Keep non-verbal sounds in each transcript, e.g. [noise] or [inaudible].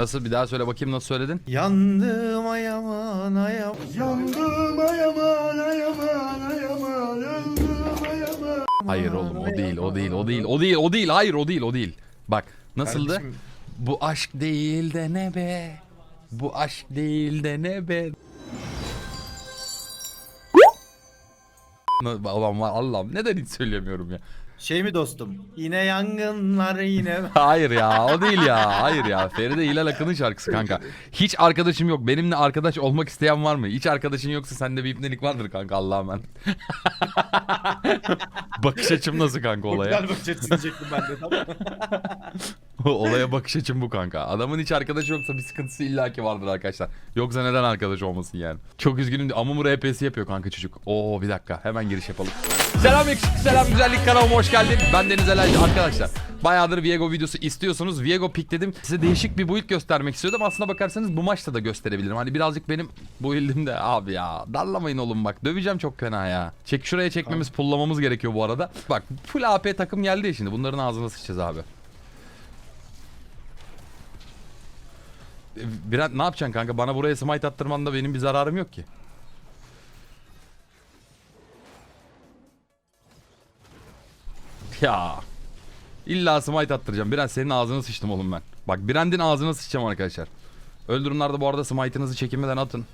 Nasıl bir daha söyle bakayım nasıl söyledin? Yandım ayaman ayaman. Yandım ayaman ayaman ayaman. Yandım ayaman. Hayır oğlum o değil o değil o değil o değil o değil hayır o değil o değil. Bak nasıldı? Kardeşim, Bu aşk değil de ne be? Bu aşk değil de ne be? Allah'ım Allah'ım neden hiç söyleyemiyorum ya? Şey mi dostum? Yine yangınlar yine. [laughs] Hayır ya o değil ya. Hayır ya. Feride Hilal Akın'ın şarkısı kanka. Hiç arkadaşım yok. Benimle arkadaş olmak isteyen var mı? Hiç arkadaşın yoksa sende bir ipnelik vardır kanka Allah'a ben. [laughs] Bakış açım nasıl kanka olaya? Güzel bakış açısı diyecektim ben de tamam. [laughs] [laughs] olaya bakış açım bu kanka. Adamın hiç arkadaşı yoksa bir sıkıntısı illaki vardır arkadaşlar. Yoksa neden arkadaş olmasın yani? Çok üzgünüm. de- Amamur RP'si yapıyor kanka çocuk. Oo bir dakika. Hemen giriş yapalım. Selam yakışıklı selam güzellik kanalıma hoş geldin. Ben Deniz Elaycı arkadaşlar. Bayağıdır Viego videosu istiyorsunuz. Viego pick dedim. Size değişik bir build göstermek istiyordum. Aslına bakarsanız bu maçta da gösterebilirim. Hani birazcık benim build'imde abi ya. Darlamayın oğlum bak. Döveceğim çok fena ya. Çek şuraya çekmemiz, pullamamız gerekiyor bu arada. Bak full AP takım geldi ya şimdi. Bunların ağzına sıçacağız abi. Biraz ne yapacaksın kanka? Bana buraya smite attırmanda benim bir zararım yok ki. Ya. İlla smite attıracağım. Biraz senin ağzına sıçtım oğlum ben. Bak Brand'in ağzına sıçacağım arkadaşlar. Öldürümlerde bu arada smite'ınızı çekinmeden atın.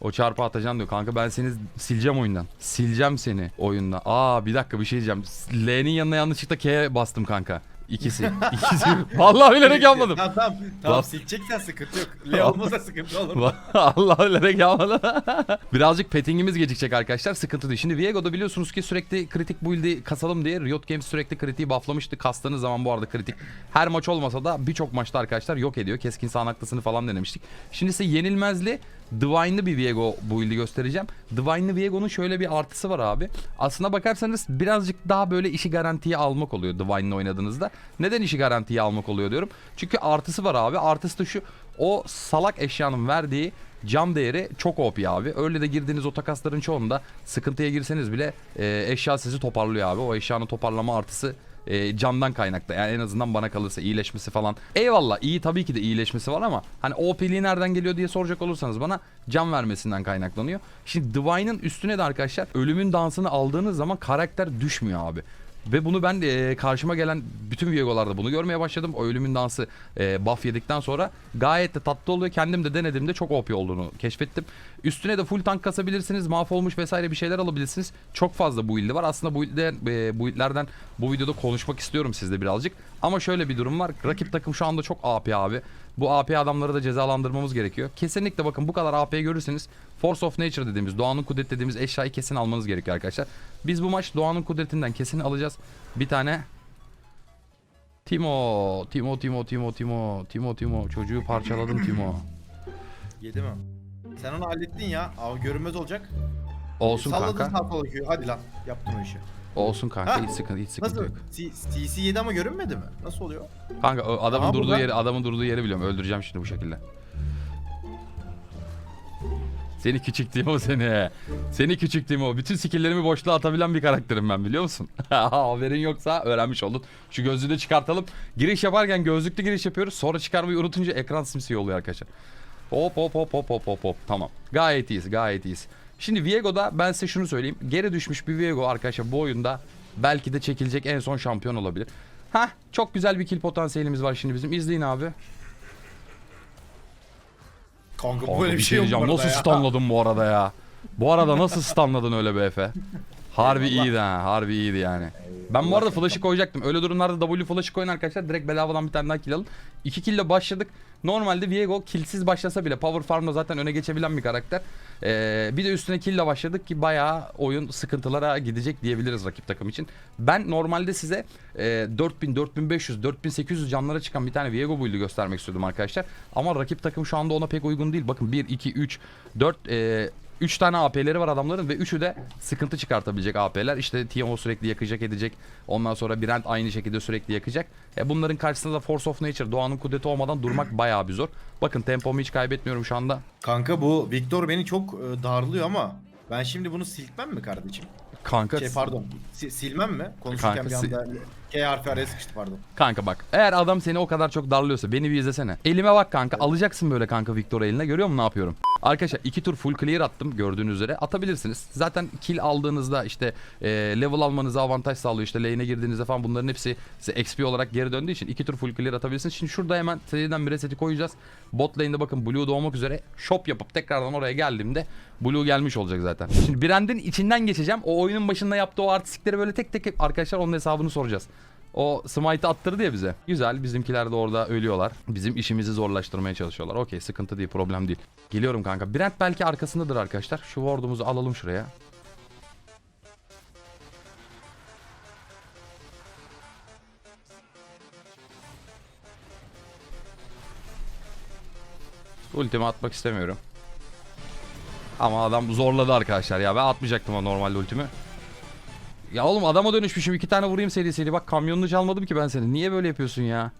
O çarpı atacaksın diyor. Kanka ben seni sileceğim oyundan. Sileceğim seni oyundan. Aa bir dakika bir şey diyeceğim. L'nin yanına yanlışlıkla K'ye bastım kanka. İkisi. İkisi. [laughs] Vallahi bilerek yapmadım. Tamam tamam. Tamam Bak. sileceksen sıkıntı yok. Le olmasa sıkıntı olur. [laughs] Allah bilerek yapmadım. [laughs] Birazcık pettingimiz gecikecek arkadaşlar. Sıkıntı değil. Şimdi Viego'da biliyorsunuz ki sürekli kritik build'i kasalım diye Riot Games sürekli kritiği bufflamıştı. Kastığınız zaman bu arada kritik her maç olmasa da birçok maçta arkadaşlar yok ediyor. Keskin sağ naklısını falan denemiştik. Şimdi ise yenilmezli Divine'lı bir Viego build'i göstereceğim. Divine'lı Viego'nun şöyle bir artısı var abi. Aslına bakarsanız birazcık daha böyle işi garantiye almak oluyor Divine'la oynadığınızda. Neden işi garantiye almak oluyor diyorum. Çünkü artısı var abi. Artısı da şu. O salak eşyanın verdiği cam değeri çok OP abi. Öyle de girdiğiniz o çoğunda sıkıntıya girseniz bile e, eşya sizi toparlıyor abi. O eşyanın toparlama artısı e, camdan kaynaklı. Yani en azından bana kalırsa iyileşmesi falan. Eyvallah iyi tabii ki de iyileşmesi var ama hani OP'liği nereden geliyor diye soracak olursanız bana cam vermesinden kaynaklanıyor. Şimdi Divine'ın üstüne de arkadaşlar ölümün dansını aldığınız zaman karakter düşmüyor abi. Ve bunu ben e, karşıma gelen bütün Viego'larda bunu görmeye başladım. O ölümün dansı e, buff yedikten sonra gayet de tatlı oluyor. Kendim de denediğimde çok OP olduğunu keşfettim. Üstüne de full tank kasabilirsiniz. Mahvolmuş vesaire bir şeyler alabilirsiniz. Çok fazla build'i var. Aslında build'den, e, build'lerden bu videoda konuşmak istiyorum sizle birazcık. Ama şöyle bir durum var. Rakip takım şu anda çok AP abi. Bu AP adamları da cezalandırmamız gerekiyor. Kesinlikle bakın bu kadar AP görürseniz Force of Nature dediğimiz, doğanın kudreti dediğimiz eşyayı kesin almanız gerekiyor arkadaşlar. Biz bu maç doğanın kudretinden kesin alacağız. Bir tane Timo, Timo, Timo, Timo, Timo, Timo, Timo. Çocuğu parçaladım Timo. Yedi mi? Sen onu hallettin ya. Abi görünmez olacak. Olsun Salladın kanka. sağ sola köyü. Hadi lan. Yaptın o işi. Olsun kanka. Ha, Hiç sıkıntı, hiç sıkıntı Nasıl? yok. TC 7 ama görünmedi mi? Nasıl oluyor? Kanka adamın Ama durduğu burada- yeri, adamın durduğu yeri biliyorum. Öldüreceğim şimdi bu şekilde. Seni küçük Timo seni. Seni küçük Timo. Bütün skilllerimi boşluğa atabilen bir karakterim ben biliyor musun? [laughs] Haberin yoksa öğrenmiş oldun. Şu gözlüğü de çıkartalım. Giriş yaparken gözlüklü giriş yapıyoruz. Sonra çıkarmayı unutunca ekran simsiyah oluyor arkadaşlar. Hop hop hop hop hop hop hop. Tamam. Gayet iyiyiz gayet iyiyiz. Şimdi Viego'da ben size şunu söyleyeyim. Geri düşmüş bir Viego arkadaşlar bu oyunda belki de çekilecek en son şampiyon olabilir. Hah çok güzel bir kill potansiyelimiz var şimdi bizim. İzleyin abi. Kanka Kanka böyle bir şey şey yok diyeceğim. bu arada Nasıl ya. stunladın bu arada ya? Bu arada nasıl stunladın öyle be Efe? [laughs] Harbi iyiydi ha. Harbi iyiydi yani. Ben bu arada flash'ı koyacaktım. Öyle durumlarda W flash'ı koyun arkadaşlar. Direkt bedavadan bir tane daha kill alın. 2 kill başladık. Normalde Viego killsiz başlasa bile Power Farm'da zaten öne geçebilen bir karakter. Ee, bir de üstüne kill başladık ki bayağı oyun sıkıntılara gidecek diyebiliriz rakip takım için. Ben normalde size e, 4000, 4500, 4800 canlara çıkan bir tane Viego build'i göstermek istiyordum arkadaşlar. Ama rakip takım şu anda ona pek uygun değil. Bakın 1, 2, 3, 4, e, 3 tane AP'leri var adamların ve üçü de sıkıntı çıkartabilecek AP'ler. İşte Timo sürekli yakacak edecek. Ondan sonra Brent aynı şekilde sürekli yakacak. E bunların karşısında da Force of Nature, doğanın kudreti olmadan durmak [clears throat] bayağı bir zor. Bakın tempomu hiç kaybetmiyorum şu anda. Kanka bu Victor beni çok e, darlıyor ama ben şimdi bunu silkmem mi kardeşim? Kanka Şey pardon. Si- silmem mi? Konuşurken Kanka, bir anda K harfi araya sıkıştı pardon. Kanka bak eğer adam seni o kadar çok darlıyorsa beni bir izlesene. Elime bak kanka alacaksın böyle kanka Victor eline görüyor musun ne yapıyorum? Arkadaşlar iki tur full clear attım gördüğünüz üzere atabilirsiniz. Zaten kill aldığınızda işte e, level almanıza avantaj sağlıyor işte lane'e girdiğinizde falan bunların hepsi size XP olarak geri döndüğü için iki tur full clear atabilirsiniz. Şimdi şurada hemen seriden bir reseti koyacağız. Bot lane'de bakın Blue doğmak üzere shop yapıp tekrardan oraya geldiğimde Blue gelmiş olacak zaten. Şimdi Brand'in içinden geçeceğim. O oyunun başında yaptığı o artistikleri böyle tek tek arkadaşlar onun hesabını soracağız. O smite attırdı ya bize. Güzel bizimkiler de orada ölüyorlar. Bizim işimizi zorlaştırmaya çalışıyorlar. Okey sıkıntı değil problem değil. Geliyorum kanka. Brent belki arkasındadır arkadaşlar. Şu ward'umuzu alalım şuraya. Ultimi atmak istemiyorum. Ama adam zorladı arkadaşlar ya. Ben atmayacaktım o normalde ultimi. Ya oğlum adama dönüşmüşüm. iki tane vurayım seri seri. Bak kamyonunu çalmadım ki ben seni. Niye böyle yapıyorsun ya?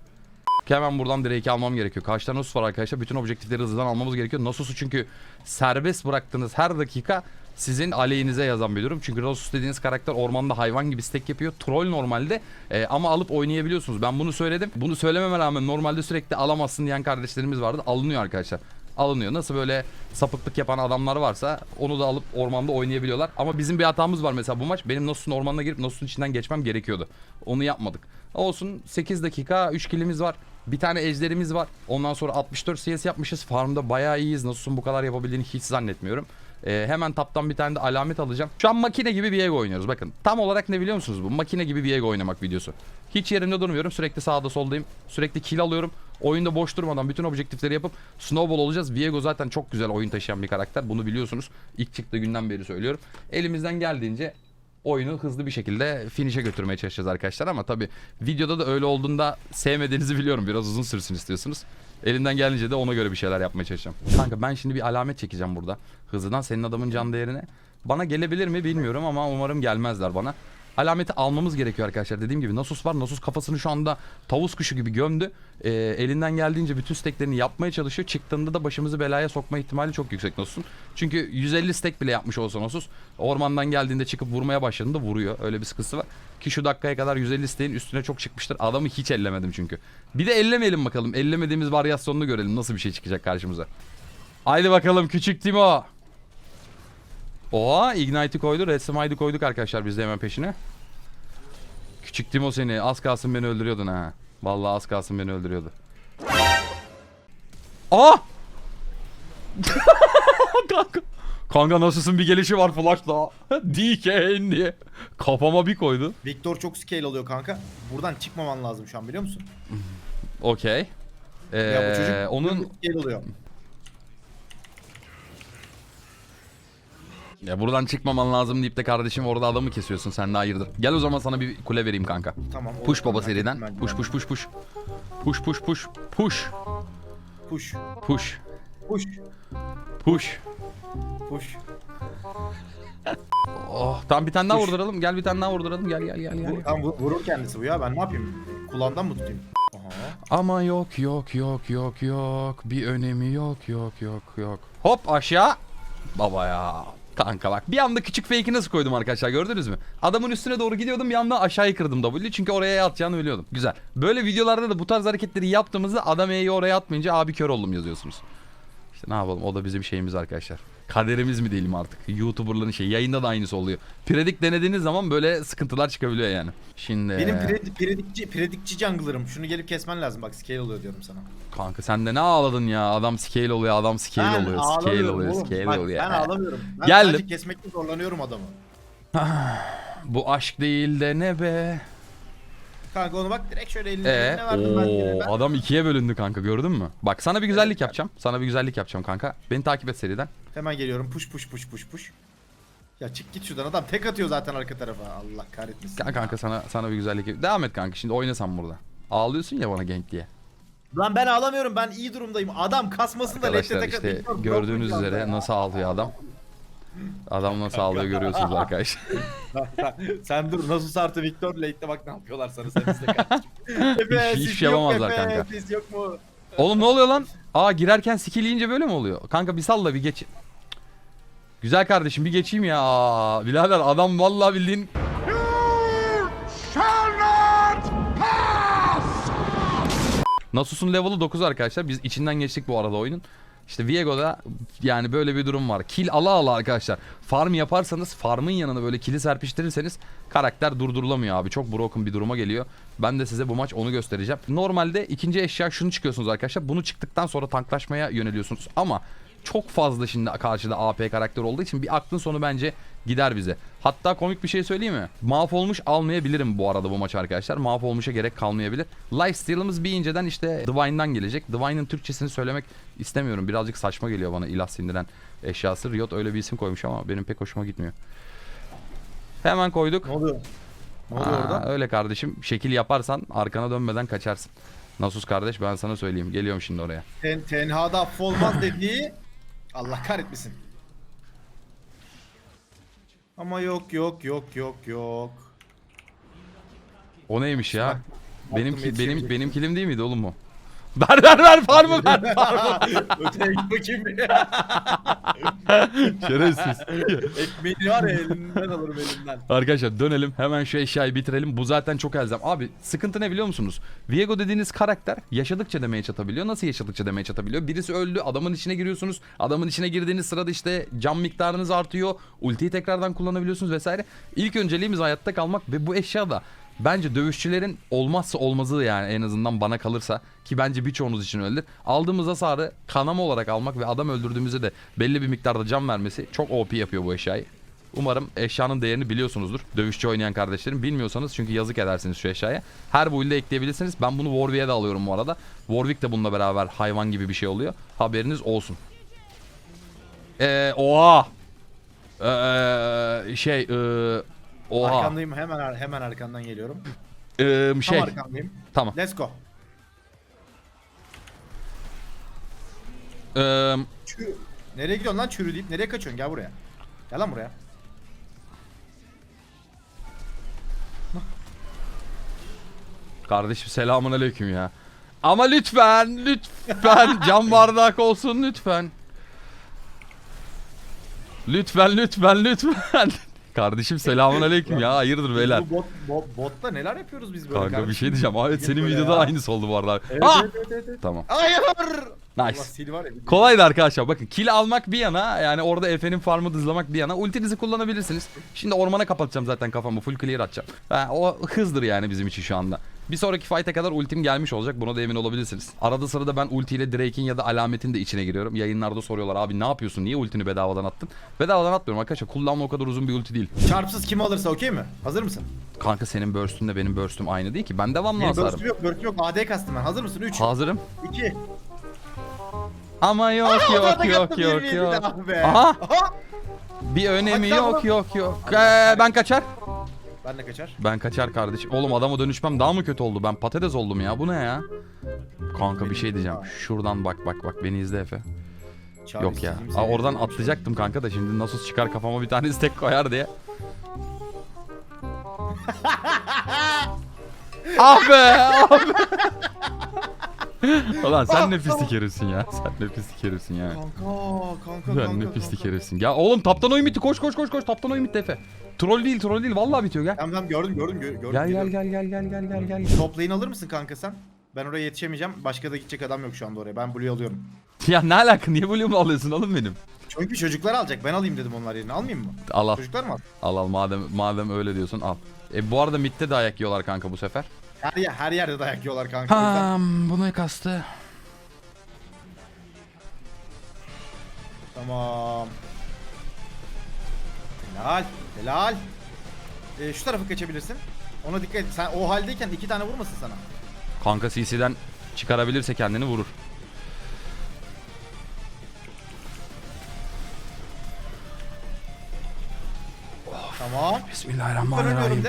Hemen buradan Drake'i almam gerekiyor. Tane Nasus var arkadaşlar. Bütün objektifleri hızlıdan almamız gerekiyor. Nasus'u çünkü serbest bıraktığınız her dakika sizin aleyhinize yazan bir durum. Çünkü Nasus dediğiniz karakter ormanda hayvan gibi stack yapıyor. Troll normalde e, ama alıp oynayabiliyorsunuz. Ben bunu söyledim. Bunu söylememe rağmen normalde sürekli alamazsın diyen kardeşlerimiz vardı. Alınıyor arkadaşlar alınıyor. Nasıl böyle sapıklık yapan adamlar varsa onu da alıp ormanda oynayabiliyorlar. Ama bizim bir hatamız var mesela bu maç. Benim Nasus'un ormanına girip Nasus'un içinden geçmem gerekiyordu. Onu yapmadık. Olsun 8 dakika 3 kilimiz var. Bir tane ejderimiz var. Ondan sonra 64 CS yapmışız. Farmda bayağı iyiyiz. Nasus'un bu kadar yapabildiğini hiç zannetmiyorum. Ee, hemen taptan bir tane de alamet alacağım. Şu an makine gibi bir ego oynuyoruz. Bakın tam olarak ne biliyor musunuz bu? Makine gibi bir ego oynamak videosu. Hiç yerimde durmuyorum. Sürekli sağda soldayım. Sürekli kill alıyorum. Oyunda boş durmadan bütün objektifleri yapıp snowball olacağız. Viego zaten çok güzel oyun taşıyan bir karakter. Bunu biliyorsunuz. İlk çıktığı günden beri söylüyorum. Elimizden geldiğince oyunu hızlı bir şekilde finish'e götürmeye çalışacağız arkadaşlar ama tabi videoda da öyle olduğunda sevmediğinizi biliyorum. Biraz uzun sürsün istiyorsunuz. Elinden gelince de ona göre bir şeyler yapmaya çalışacağım. Kanka ben şimdi bir alamet çekeceğim burada. Hızlıdan senin adamın can değerine. Bana gelebilir mi bilmiyorum ama umarım gelmezler bana. Alameti almamız gerekiyor arkadaşlar. Dediğim gibi Nasus var. Nasus kafasını şu anda tavus kuşu gibi gömdü. Ee, elinden geldiğince bütün steklerini yapmaya çalışıyor. Çıktığında da başımızı belaya sokma ihtimali çok yüksek Nasus'un. Çünkü 150 stek bile yapmış olsa Nasus ormandan geldiğinde çıkıp vurmaya başladığında vuruyor. Öyle bir sıkıntısı var. Ki şu dakikaya kadar 150 steğin üstüne çok çıkmıştır. Adamı hiç ellemedim çünkü. Bir de ellemeyelim bakalım. Ellemediğimiz varyasyonunu görelim. Nasıl bir şey çıkacak karşımıza. Haydi bakalım küçük Timo. Oha Ignite'i koydu. Red Smile'ı koyduk arkadaşlar biz de hemen peşine. Küçük Timo seni az kalsın beni öldürüyordun ha. Vallahi az kalsın beni öldürüyordu. Aa! [laughs] Kanka. Kanka nasılsın bir gelişi var flashla. DK'n diye. Kafama bir koydu. Victor çok scale oluyor kanka. Buradan çıkmaman lazım şu an biliyor musun? Okey. Ee, ya bu çocuk onun scale oluyor. Ya buradan çıkmaman lazım deyip de kardeşim orada adamı kesiyorsun sen de hayırdır. Gel o zaman sana bir kule vereyim kanka. Tamam. Push olur, baba merak seriden. ettim ben. Push push push push. Push push push. Push. Push. Push. Push. Push. Push. Oh, tamam bir tane daha Push. vurduralım. Gel bir tane daha vurduralım. Gel gel gel gel. Bu, tam vu- vurur kendisi bu ya. Ben ne yapayım? Kulağından mı tutayım? Aha. Ama yok yok yok yok yok. Bir önemi yok yok yok yok. Hop aşağı. Baba ya. Kanka bak bir anda küçük fake'i nasıl koydum arkadaşlar gördünüz mü? Adamın üstüne doğru gidiyordum bir anda aşağıya kırdım W çünkü oraya atacağını biliyordum. Güzel. Böyle videolarda da bu tarz hareketleri yaptığımızda adam E'yi oraya atmayınca abi kör oldum yazıyorsunuz. İşte ne yapalım o da bizim şeyimiz arkadaşlar. Kaderimiz mi diyelim artık. YouTuber'ların şey yayında da aynısı oluyor. Predik denediğiniz zaman böyle sıkıntılar çıkabiliyor yani. Şimdi Benim predi- predikçi, predikçi jungler'ım. Şunu gelip kesmen lazım. Bak scale oluyor diyorum sana. Kanka sen de ne ağladın ya? Adam scale oluyor, adam scale oluyor, scale ağlamıyorum oluyor, oğlum. scale Bak, oluyor. Ben ağlamıyorum. Ben Geldim. sadece kesmekte zorlanıyorum adamı. [sighs] Bu aşk değil de ne be? Kanka onu bak direkt şöyle elini Ee, eline verdim ben. oo, Ben- adam ikiye bölündü kanka gördün mü? Bak sana bir güzellik Evet. yapacağım. Sana bir güzellik yapacağım kanka. Beni takip et seriden. Hemen geliyorum. Push push push push push. Ya çık git şuradan. Adam tek atıyor zaten arka tarafa. Allah kahretmesin. Kanka, ya. kanka sana sana bir güzellik yap- Devam et kanka şimdi oynasan burada. Ağlıyorsun ya bana gank diye. Lan ben ağlamıyorum. Ben iyi durumdayım. Adam kasmasın da Arkadaşlar lehte tek işte atıyor. gördüğünüz üzere nasıl ağlıyor adam. Adam nasıl ağlıyor görüyorsunuz arkadaşlar. [laughs] Sen dur nasıl artı Victor late'de bak ne yapıyorlar sana sen izle kardeşim. [laughs] Efe, Hiçbir sis şey yok yapamazlar Efe, kanka. yok mu? Oğlum ne oluyor lan? Aa girerken skill yiyince böyle mi oluyor? Kanka bir salla bir geç. Güzel kardeşim bir geçeyim ya. Aa, Birader adam vallahi bildiğin Nasus'un level'ı 9 arkadaşlar. Biz içinden geçtik bu arada oyunun. İşte Viego'da yani böyle bir durum var. Kill ala ala arkadaşlar. Farm yaparsanız farmın yanına böyle kill'i serpiştirirseniz karakter durdurulamıyor abi. Çok broken bir duruma geliyor. Ben de size bu maç onu göstereceğim. Normalde ikinci eşya şunu çıkıyorsunuz arkadaşlar. Bunu çıktıktan sonra tanklaşmaya yöneliyorsunuz. Ama çok fazla şimdi karşıda AP karakter olduğu için bir aklın sonu bence gider bize. Hatta komik bir şey söyleyeyim mi? Mahvolmuş almayabilirim bu arada bu maç arkadaşlar. Mahvolmuşa gerek kalmayabilir. Lifesteal'ımız bir inceden işte Divine'dan gelecek. Divine'ın Türkçesini söylemek istemiyorum. Birazcık saçma geliyor bana ilah sindiren eşyası. Riot öyle bir isim koymuş ama benim pek hoşuma gitmiyor. Hemen koyduk. Ne oluyor? Ne oluyor Aa, orada? Öyle kardeşim. Şekil yaparsan arkana dönmeden kaçarsın. Nasus kardeş ben sana söyleyeyim. Geliyorum şimdi oraya. Ten, tenhada affolmaz dediği Allah kahretmesin. Ama yok yok yok yok yok. O neymiş ya? Bak, Benim baktım benim yetişemeyecek. benim kilim değil miydi oğlum mu? Ver ver ver farmı ver. Öteye git bakayım. [laughs] Şerefsiz. Ekmeğini var ya elinden alırım elimden. Arkadaşlar dönelim hemen şu eşyayı bitirelim. Bu zaten çok elzem. Abi sıkıntı ne biliyor musunuz? Viego dediğiniz karakter yaşadıkça demeye çatabiliyor. Nasıl yaşadıkça demeye çatabiliyor? Birisi öldü adamın içine giriyorsunuz. Adamın içine girdiğiniz sırada işte can miktarınız artıyor. Ultiyi tekrardan kullanabiliyorsunuz vesaire. İlk önceliğimiz hayatta kalmak ve bu eşya da Bence dövüşçülerin olmazsa olmazı yani en azından bana kalırsa ki bence birçoğunuz için öyledir. Aldığımız hasarı kanama olarak almak ve adam öldürdüğümüzde de belli bir miktarda can vermesi çok OP yapıyor bu eşyayı. Umarım eşyanın değerini biliyorsunuzdur. Dövüşçü oynayan kardeşlerim. Bilmiyorsanız çünkü yazık edersiniz şu eşyaya. Her build'e ekleyebilirsiniz. Ben bunu Warwick'e de alıyorum bu arada. Warwick de bununla beraber hayvan gibi bir şey oluyor. Haberiniz olsun. Eee oha. Eee şey eee oha. Arkandayım hemen ar- hemen arkandan geliyorum. Tam şey arkandayım. tamam. Let's go. Eee Çürü. Nereye gidiyorsun lan çürü deyip nereye kaçıyorsun gel buraya. Gel lan buraya. Kardeşim selamun aleyküm ya. Ama lütfen, lütfen [laughs] cam bardak olsun lütfen. Lütfen, lütfen, lütfen. Kardeşim selamun aleyküm ya. Hayırdır beyler. Bu bot, bot, botta neler yapıyoruz biz böyle Kanka bir kardeşim? şey diyeceğim. Evet senin Böyle videoda ya. aynısı oldu bu arada. Evet, Ah! evet, evet, evet. Tamam. Hayır. Nice. sil var ya. Kolaydı arkadaşlar bakın kill almak bir yana yani orada Efe'nin farmı dızlamak bir yana ultinizi kullanabilirsiniz. Şimdi ormana kapatacağım zaten kafamı full clear atacağım. Ha, o hızdır yani bizim için şu anda. Bir sonraki fight'e kadar ultim gelmiş olacak buna da emin olabilirsiniz. Arada sırada ben ultiyle Drake'in ya da alametin de içine giriyorum. Yayınlarda soruyorlar abi ne yapıyorsun niye ultini bedavadan attın? Bedavadan atmıyorum arkadaşlar kullanma o kadar uzun bir ulti değil. Çarpsız kim alırsa okey mi? Hazır mısın? Kanka senin burst'ünle benim burst'üm aynı değil ki ben devamlı Benim hasarım. burst'üm yok, burst'üm yok. AD kastım ben. Hazır mısın? 3, Hazırım. 2. Ama yok yok yok yok yok. Aha bir önemi Hatta yok yok yok. Ee, ben kaçar. Ben de kaçar. Ben kaçar kardeşim. Oğlum adama dönüşmem daha mı kötü oldu? Ben patates oldum ya. Bu ne ya? Kanka bir şey diyeceğim. Şuradan bak bak bak beni izle Efe. Çağrı Yok ya. Aa, oradan atlayacaktım kanka da şimdi nasıl çıkar kafama bir tane istek koyar diye. [laughs] ah be! Ah be! [laughs] Ulan sen ne pislik herifsin ya. Sen ne pislik herifsin ya. Kanka, kanka, Sen kanka. ne pislik kanka. herifsin. Ya oğlum taptan oyun bitti. Koş koş koş koş. Taptan oyun bitti Efe. Troll değil troll değil. Vallahi bitiyor gel. Tamam tamam gördüm gördüm gö- gördüm. Gel gel geliyorum. gel gel gel gel gel gel. Top lane alır mısın kanka sen? Ben oraya yetişemeyeceğim. Başka da gidecek adam yok şu anda oraya. Ben Blue'yu alıyorum. [laughs] Ya ne alaka? Niye Bloom'u alıyorsun oğlum benim? Çünkü çocuklar alacak. Ben alayım dedim onlar yerine. Almayayım mı? Al al. Çocuklar mı al? Al al madem madem öyle diyorsun al. E bu arada midde de ayak yiyorlar kanka bu sefer. Her, yer, her yerde dayak yiyorlar kanka. Ham bunu kastı. Tamam. Helal. Helal. Ee, şu tarafa kaçabilirsin. Ona dikkat et. Sen o haldeyken iki tane vurmasın sana. Kanka CC'den çıkarabilirse kendini vurur. Tamam. Bismillahirrahmanirrahim.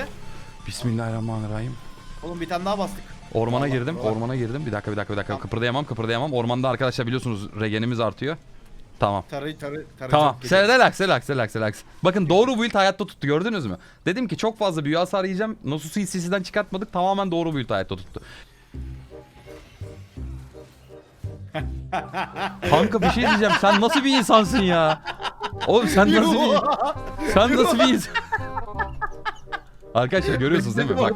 Bismillahirrahmanirrahim. Oğlum bir tane daha bastık. Ormana Allah girdim, Allah. ormana girdim. Bir dakika, bir dakika, bir dakika. Tamam. Kıpırdayamam, kıpırdayamam. Ormanda arkadaşlar biliyorsunuz regenimiz artıyor. Tamam. Tarı tarı tarı. Tamam. çok geliyor. Relax, relax, relax, relax. Bakın doğru build hayatta tuttu gördünüz mü? Dedim ki çok fazla büyü hasar yiyeceğim. Nasus'u CC'den çıkartmadık. Tamamen doğru build hayatta tuttu. [laughs] Kanka bir şey diyeceğim. Sen nasıl bir insansın ya? Oğlum sen nasıl bir sen nasıl bir insan? Arkadaşlar [laughs] görüyorsunuz değil mi? Bak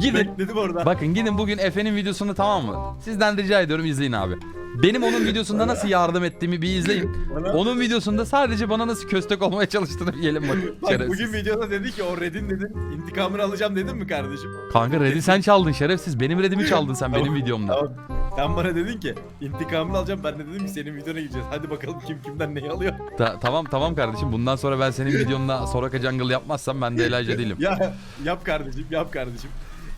gidin. Bekledim orada. Bakın gidin bugün Efe'nin videosunu tamam mı? Sizden rica ediyorum izleyin abi. Benim onun videosunda nasıl yardım ettiğimi bir izleyin. Onun videosunda sadece bana nasıl köstek olmaya çalıştığını bilelim bakın. Bak Şerefsiz. bugün videoda dedi ki o Red'in dedin intikamını alacağım dedin mi kardeşim? Kanka Red'i sen çaldın şerefsiz. Benim Red'imi çaldın sen benim videomda. Tamam. Sen bana dedin ki intikamını alacağım ben de dedim ki senin videona gireceğiz. Hadi bakalım kim kimden neyi alıyor. Ta- tamam tamam kardeşim. Bundan sonra ben senin videonda Soraka Jungle yapmazsam ben de Elijah değilim. ya yap kardeşim yap kardeşim.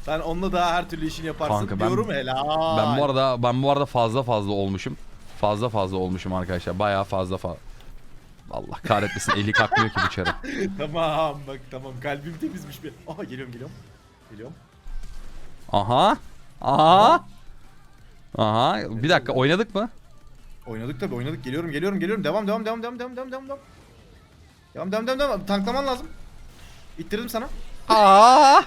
Sen onunla daha her türlü işini yaparsın Kanka ben- diyorum helal. Ben bu arada ben bu arada fazla fazla olmuşum. Fazla fazla olmuşum arkadaşlar. Bayağı fazla fazla. Allah kahretmesin eli kalkmıyor ki bu çarı. [laughs] Tamam bak tamam kalbim temizmiş bir. Aha geliyorum geliyorum. Geliyorum. Aha. Aha. Aha bir dakika oynadık mı? Oynadık tabi oynadık. Geliyorum geliyorum geliyorum. Devam devam devam devam devam devam devam. Devam devam devam devam. Tanklaman lazım. İttirdim sana. Aa!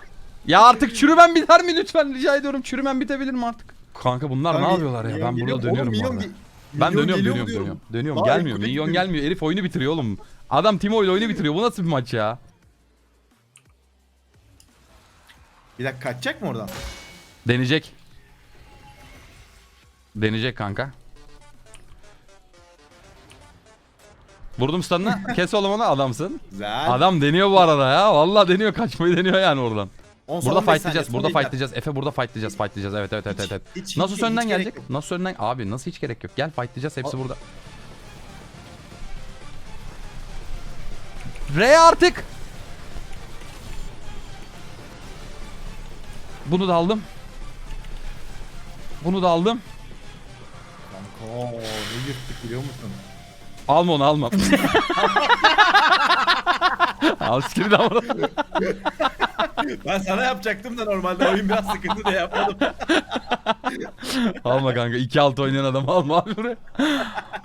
Ya artık çürümen biter mi lütfen rica ediyorum. Çürümen bitebilir mi artık? Kanka bunlar Abi, ne yapıyorlar ya? Ben burada dönüyorum bu arada. Ben dönüyorum dönüyorum dönüyorum. Dönüyorum Vay, gelmiyor. Minyon gelmiyor. Elif oyunu bitiriyor oğlum. Adam Timo ile oyunu bitiriyor. Bu nasıl bir maç ya? Bir dakika kaçacak mı oradan? Deneyecek. Deneyecek kanka. Vurdum stun'ına. [laughs] Kes oğlum onu adamsın. Güzel. Adam deniyor bu arada ya. Vallahi deniyor kaçmayı deniyor yani oradan. 10 Burada 15 fightlayacağız. Burada fightlayacağız. Efe burada fightlayacağız. Fightlayacağız. Evet evet evet Hiç- evet. hiç- Nasıl hiç- önden hiç gelecek? Nasıl önden? Abi nasıl hiç gerek yok. Gel fightlayacağız. Hepsi Al. burada. R artık. Bunu da aldım. Bunu da aldım. Kanka ne yırttık biliyor musun? Alma onu alma. Al sikiri de alma. Ben sana yapacaktım da normalde oyun biraz sıkıntı diye yapmadım. alma kanka. 2-6 oynayan adam alma abi buraya.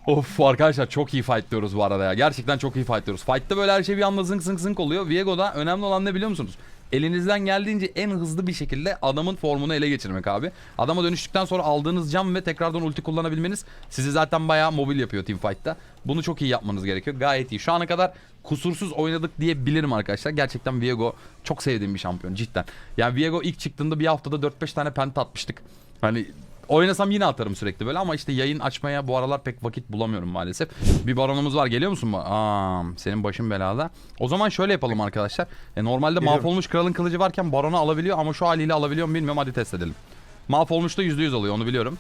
of arkadaşlar çok iyi fightlıyoruz bu arada ya. Gerçekten çok iyi fightlıyoruz. Fight'ta böyle her şey bir anda zınk zınk zınk oluyor. Viego'da önemli olan ne biliyor musunuz? Elinizden geldiğince en hızlı bir şekilde adamın formunu ele geçirmek abi. Adama dönüştükten sonra aldığınız cam ve tekrardan ulti kullanabilmeniz sizi zaten bayağı mobil yapıyor teamfight'ta. Bunu çok iyi yapmanız gerekiyor. Gayet iyi. Şu ana kadar kusursuz oynadık diyebilirim arkadaşlar. Gerçekten Viego çok sevdiğim bir şampiyon cidden. Yani Viego ilk çıktığında bir haftada 4-5 tane penta atmıştık. Hani Oynasam yine atarım sürekli böyle ama işte yayın açmaya bu aralar pek vakit bulamıyorum maalesef. Bir baronumuz var geliyor musun? Aa, senin başın belada. O zaman şöyle yapalım arkadaşlar. E, normalde Geliyorum. mahvolmuş kralın kılıcı varken baronu alabiliyor ama şu haliyle alabiliyor mu bilmiyorum hadi test edelim. Mahvolmuş da %100 alıyor onu biliyorum.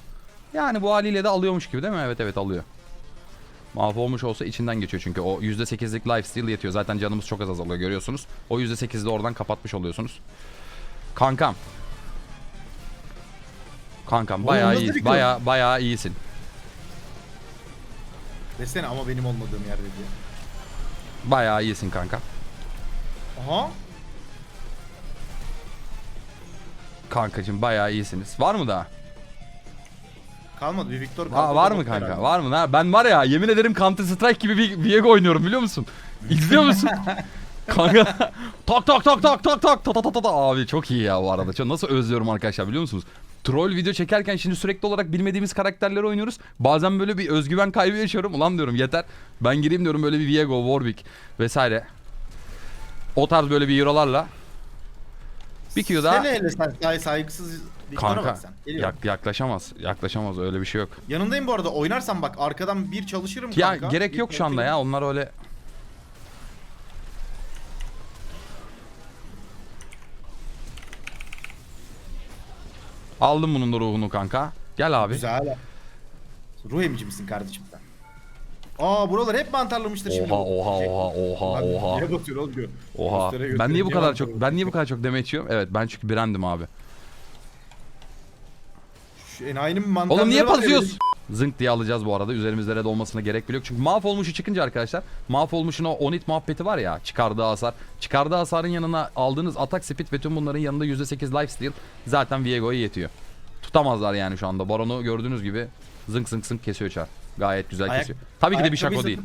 Yani bu haliyle de alıyormuş gibi değil mi? Evet evet alıyor. Mahvolmuş olsa içinden geçiyor çünkü o %8'lik lifesteal yetiyor. Zaten canımız çok az azalıyor görüyorsunuz. O %8'i de oradan kapatmış oluyorsunuz. Kankam. Kankam bayağı nasıl iyi, bir bayağı bayağı iyisin. Desene ama benim olmadığım yerde diye. Bayağı iyisin kanka. Aha. Kankacım bayağı iyisiniz. Var mı daha? Kalmadı bir Victor kaldı. Aa, var mı kanka? herhalde. Var mı? Ha, ben var ya yemin ederim Counter Strike gibi bir Viego oynuyorum biliyor musun? [laughs] İzliyor musun? [laughs] kanka tak tak tak tak tak tak ta ta ta ta ta abi çok iyi ya bu arada. Çok nasıl özlüyorum arkadaşlar biliyor musunuz? Troll video çekerken şimdi sürekli olarak bilmediğimiz karakterleri oynuyoruz. Bazen böyle bir özgüven kaybı yaşıyorum. Ulan diyorum yeter. Ben gireyim diyorum böyle bir Viego, Warwick vesaire. O tarz böyle bir hero'larla. Bir Q daha. Hele hele sen say saygısız Kanka bak sen. Geliyorum. yak- yaklaşamaz. Yaklaşamaz öyle bir şey yok. Yanındayım bu arada oynarsan bak arkadan bir çalışırım Ya kanka. gerek Bir yok şu anda ya. Onlar öyle Aldım bunun da ruhunu kanka. Gel abi. Güzel. Ruh emici misin kardeşim sen? Aa buralar hep mantarlamıştır şimdi. Oha oha oha oha oha. Niye batıyor oğlum diyor. Oha. Göstere göstere Ben niye bu kadar mantar çok ben niye bu kadar çok deme içiyorum? Evet ben çünkü brandim abi. Şu enayinin mantarları Oğlum niye var ya, pasıyorsun? Zınk diye alacağız bu arada. Üzerimizde red olmasına gerek bile yok. Çünkü mahvolmuşu çıkınca arkadaşlar. Mahvolmuşun o onit muhabbeti var ya. Çıkardığı hasar. Çıkardığı hasarın yanına aldığınız atak speed ve tüm bunların yanında %8 lifesteal zaten Viego'ya yetiyor. Tutamazlar yani şu anda. Baron'u gördüğünüz gibi zınk zınk zınk kesiyor çar. Gayet güzel Ayak- kesiyor. Tabii ki de bir şako değil.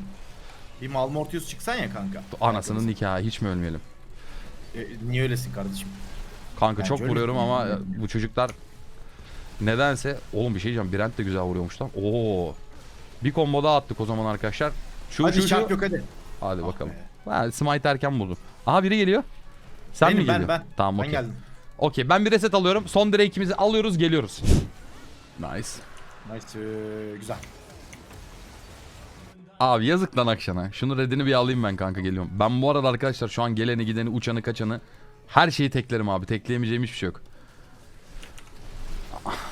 Bir Malmortius çıksan ya kanka. Anasının nikahı hiç mi ölmeyelim? E, niye öylesin kardeşim? Kanka Bence çok vuruyorum ama bu çocuklar nedense oğlum bir şey diyeceğim. Brent de güzel vuruyormuş lan. Oo. Bir combo daha attık o zaman arkadaşlar. Şu hadi şu şart yok hadi. Hadi Ah bakalım. be. Ha, smite erken buldum. Aha biri geliyor. Sen Benim, mi ben, geliyorsun? ben. Tamam Ben okey. geldim. Okey ben bir reset alıyorum. Son direkimizi alıyoruz geliyoruz. Nice. Nice. ee, güzel. Abi yazık lan Akşan'a. Şunu redini bir alayım ben kanka geliyorum. Ben bu arada arkadaşlar şu an geleni gideni uçanı kaçanı her şeyi teklerim abi. Tekleyemeyeceğim hiçbir şey yok.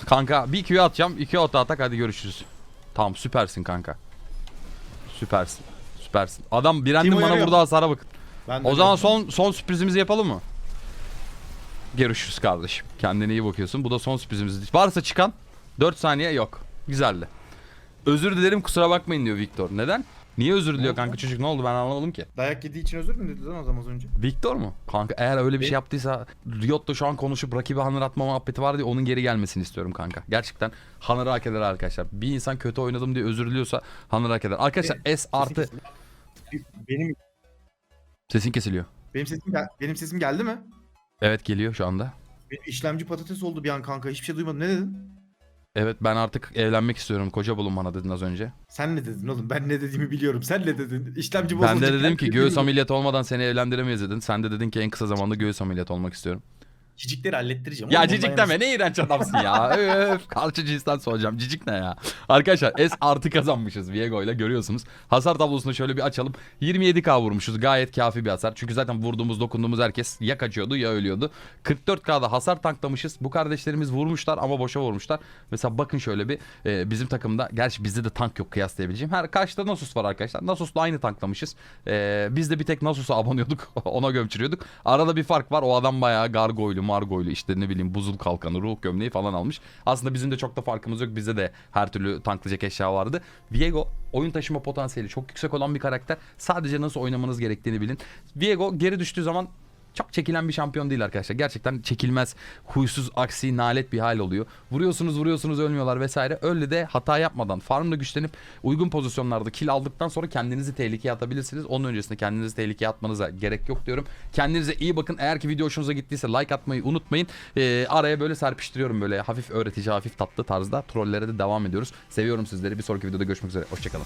Kanka bir Q atacağım. iki ota atak hadi görüşürüz. Tamam süpersin kanka. Süpersin. Süpersin. Adam Kim bana uyarıyor? vurdu hasara bakın. Ben O zaman son son sürprizimizi yapalım mı? Görüşürüz kardeşim. Kendine iyi bakıyorsun. Bu da son sürprizimiz. Varsa çıkan 4 saniye yok. Güzeldi. Özür dilerim kusura bakmayın diyor Victor. Neden? Niye özür diliyor kanka çocuk ne oldu ben anlamadım ki. Dayak yediği için özür mü dedi lan adam az önce? Victor mu? Kanka eğer öyle bir şey yaptıysa Riot'ta şu an konuşup rakibi hanır atma muhabbeti var diye onun geri gelmesini istiyorum kanka. Gerçekten hanır hak eder arkadaşlar. Bir insan kötü oynadım diye özür diliyorsa hanır hak eder. Arkadaşlar S artı. Benim sesin kesiliyor. benim sesim gel- benim sesim geldi mi? Evet geliyor şu anda. Benim işlemci patates oldu bir an kanka. Hiçbir şey duymadım. Ne dedin? Evet ben artık evlenmek istiyorum. Koca bulun bana dedin az önce. Sen ne dedin oğlum? Ben ne dediğimi biliyorum. Sen ne dedin? İşlemci. Ben de dedim ki göğüs ameli. ameliyatı olmadan seni evlendiremeyiz dedin. Sen de dedin ki en kısa zamanda göğüs ameliyatı olmak istiyorum. Cicikleri hallettireceğim. Ya oğlum, cicik ondan deme ne iğrenç adamsın ya. [laughs] Öf karşı cinsten soracağım. Cicik ne ya? Arkadaşlar S artı kazanmışız Viego ile görüyorsunuz. Hasar tablosunu şöyle bir açalım. 27k vurmuşuz gayet kafi bir hasar. Çünkü zaten vurduğumuz dokunduğumuz herkes ya kaçıyordu ya ölüyordu. 44k'da hasar tanklamışız. Bu kardeşlerimiz vurmuşlar ama boşa vurmuşlar. Mesela bakın şöyle bir e, bizim takımda gerçi bizde de tank yok kıyaslayabileceğim. Her karşıda Nasus var arkadaşlar. Nasus'la aynı tanklamışız. E, biz de bir tek Nasus'a abanıyorduk. [laughs] Ona gömçürüyorduk. Arada bir fark var. O adam bayağı gargoylu, margoylu işte ne bileyim buzul kalkanı, ruh gömleği falan almış. Aslında bizim de çok da farkımız yok. Bizde de her türlü tanklayacak eşya vardı. Viego oyun taşıma potansiyeli çok yüksek olan bir karakter. Sadece nasıl oynamanız gerektiğini bilin. Viego geri düştüğü zaman çok çekilen bir şampiyon değil arkadaşlar. Gerçekten çekilmez, huysuz, aksi, nalet bir hal oluyor. Vuruyorsunuz, vuruyorsunuz, ölmüyorlar vesaire. Öyle de hata yapmadan, farmla güçlenip uygun pozisyonlarda kill aldıktan sonra kendinizi tehlikeye atabilirsiniz. Onun öncesinde kendinizi tehlikeye atmanıza gerek yok diyorum. Kendinize iyi bakın. Eğer ki video hoşunuza gittiyse like atmayı unutmayın. Ee, araya böyle serpiştiriyorum böyle hafif öğretici, hafif tatlı tarzda. Trollere de devam ediyoruz. Seviyorum sizleri. Bir sonraki videoda görüşmek üzere. Hoşçakalın.